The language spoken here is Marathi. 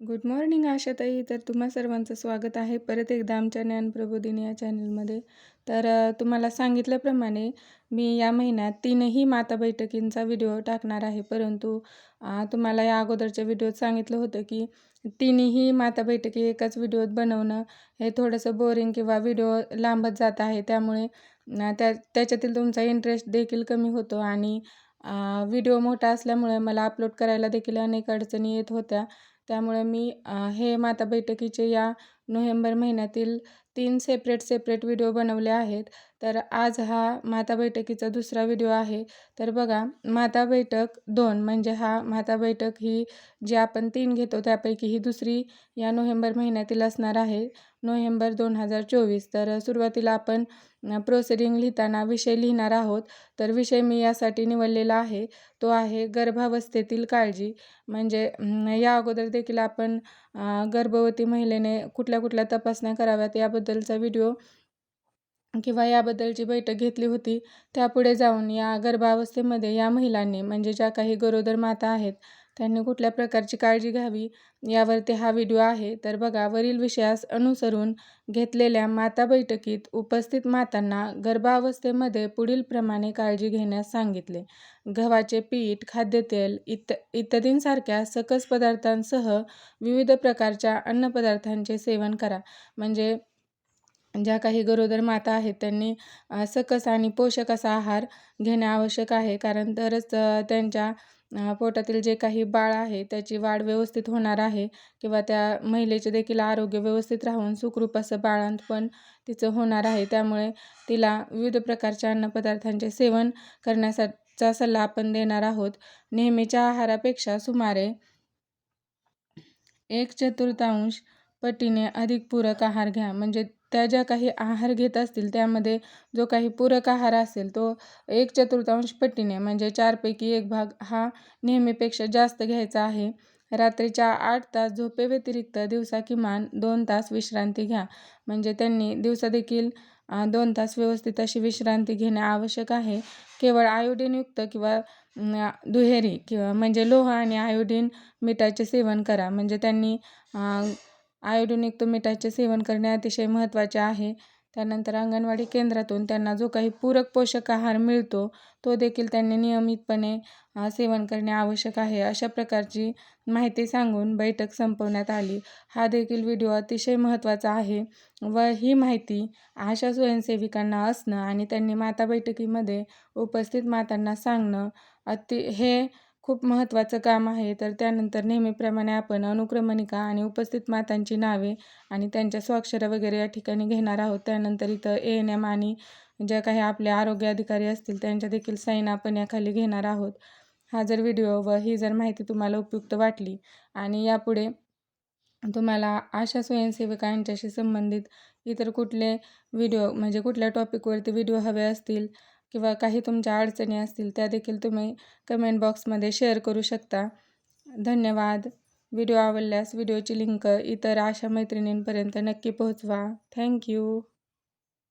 गुड मॉर्निंग आशाताई. तर तुम्हा सर्वांचं स्वागत आहे परत एकदा आमच्या ज्ञानप्रबोधिनी या चॅनलमध्ये. तर तुम्हाला सांगितल्याप्रमाणे मी या महिन्यात तीनही माता बैठकींचा व्हिडिओ टाकणार आहे. परंतु तुम्हाला या अगोदरच्या व्हिडिओत सांगितलं होतं की तिन्ही माता बैठकी एकाच व्हिडिओत बनवणं हे थोडंसं बोरिंग किंवा व्हिडिओ लांबत जात आहे. त्यामुळे त्या त्याच्यातील तुमचा इंटरेस्ट देखील कमी होतो आणि व्हिडिओ मोठा असल्यामुळे मला अपलोड करायला देखील अनेक अडचणी येत होत्या. त्यामुळे मी हे माता बैठकीचे या नोव्हेंबर महिन्यातील तीन सेपरेट सेपरेट व्हिडिओ बनवले आहेत. तर आज हा माता बैठकीचा दुसरा व्हिडिओ आहे. तर बघा माता बैठक दोन म्हणजे हा माता बैठक ही जी आपण तीन घेतो त्यापैकी ही दुसरी या नोव्हेंबर महिन्यातील असणार आहे नोव्हेंबर दोन हजार चोवीस. तर सुरुवातीला आपण प्रोसिडिंग लिहिताना विषय लिहिणार आहोत. तर विषय मी यासाठी निवडलेला आहे. तो आहे गर्भावस्थेतील काळजी. म्हणजे या अगोदर देखील आपण गर्भवती महिलेने कुठल्या कुठल्या तपासण्या कराव्यात याबद्दलचा व्हिडिओ किंवा याबद्दलची बैठक घेतली होती त्यापुढे जाऊन या गर्भावस्थेमध्ये या महिलांनी म्हणजे ज्या काही गरोदर माता आहेत त्यांनी कुठल्या प्रकारची काळजी घ्यावी यावरती हा व्हिडिओ आहे. तर बघा वरील विषयास अनुसरून घेतलेल्या माता बैठकीत उपस्थित मातांना गर्भावस्थेमध्ये पुढील प्रमाणे काळजी घेण्यास सांगितले. गव्हाचे पीठ खाद्यतेल इत इत्यादींसारख्या सकस पदार्थांसह विविध प्रकारच्या अन्नपदार्थांचे सेवन करा. म्हणजे ज्या काही गरोदर माता आहेत त्यांनी सकस आणि पोषक असा आहार घेणे आवश्यक आहे. कारण तरच त्यांच्या पोटातील जे काही बाळ आहे त्याची वाढ व्यवस्थित होणार आहे किंवा त्या महिलेचे देखील आरोग्य व्यवस्थित राहून सुखरूप असं बाळंतपण तिचं होणार आहे. त्यामुळे तिला विविध प्रकारच्या अन्नपदार्थांचे सेवन करण्याचा सल्ला आपण देणार आहोत. नेहमीच्या आहारापेक्षा सुमारे एक चतुर्थांश पटीने अधिक पूरक आहार घ्या. म्हणजे त्या ज्या काही आहार घेत असतील त्यामध्ये जो काही पूरक आहार असेल तो एक चतुर्थांश पटीने म्हणजे चारपैकी एक भाग हा नेहमीपेक्षा जास्त घ्यायचा आहे. रात्रीच्या आठ तास झोपेव्यतिरिक्त दिवसा किमान दोन तास विश्रांती घ्या. म्हणजे त्यांनी दिवसादेखील दोन तास व्यवस्थित अशी विश्रांती घेणे आवश्यक आहे. केवळ आयोडीनयुक्त किंवा दुहेरी किंवा म्हणजे लोह आणि आयोडीन मिठाचे सेवन करा. म्हणजे त्यांनी आयोडिनयुक्त मिठाचे सेवन करणे अतिशय महत्त्वाचे आहे. त्यानंतर अंगणवाडी केंद्रातून त्यांना जो काही पूरक पोषक आहार मिळतो तो देखील त्यांनी नियमितपणे सेवन करणे आवश्यक आहे अशा प्रकारची माहिती सांगून बैठक संपवण्यात आली. हा देखील व्हिडिओ अतिशय महत्त्वाचा आहे व ही माहिती आशा स्वयंसेविकांना असणं आणि त्यांनी माता बैठकीमध्ये उपस्थित मातांना सांगणं अति हे खूप महत्त्वाचं काम आहे. तर त्यानंतर नेहमीप्रमाणे आपण अनुक्रमणिका आणि उपस्थित मातांची नावे आणि त्यांच्या स्वाक्षऱ्या वगैरे या ठिकाणी घेणार आहोत. त्यानंतर इथं ए एन एम आणि ज्या काही आपले आरोग्य अधिकारी असतील त्यांच्या देखील साईन आपण याखाली घेणार आहोत. हा जर व्हिडिओ व ही जर माहिती तुम्हाला उपयुक्त वाटली आणि यापुढे तुम्हाला आशा स्वयंसेविका यांच्याशी संबंधित इतर कुठले व्हिडिओ म्हणजे कुठल्या टॉपिकवरती व्हिडिओ हवे असतील किंवा काही तुमच्या अडचणी असतील त्या देखील तुम्ही कमेंट बॉक्समध्ये शेअर करू शकता. धन्यवाद. व्हिडिओ आवडल्यास व्हिडिओची लिंक इतर आशा मैत्रिणींपर्यंत नक्की पोहोचवा. थँक्यू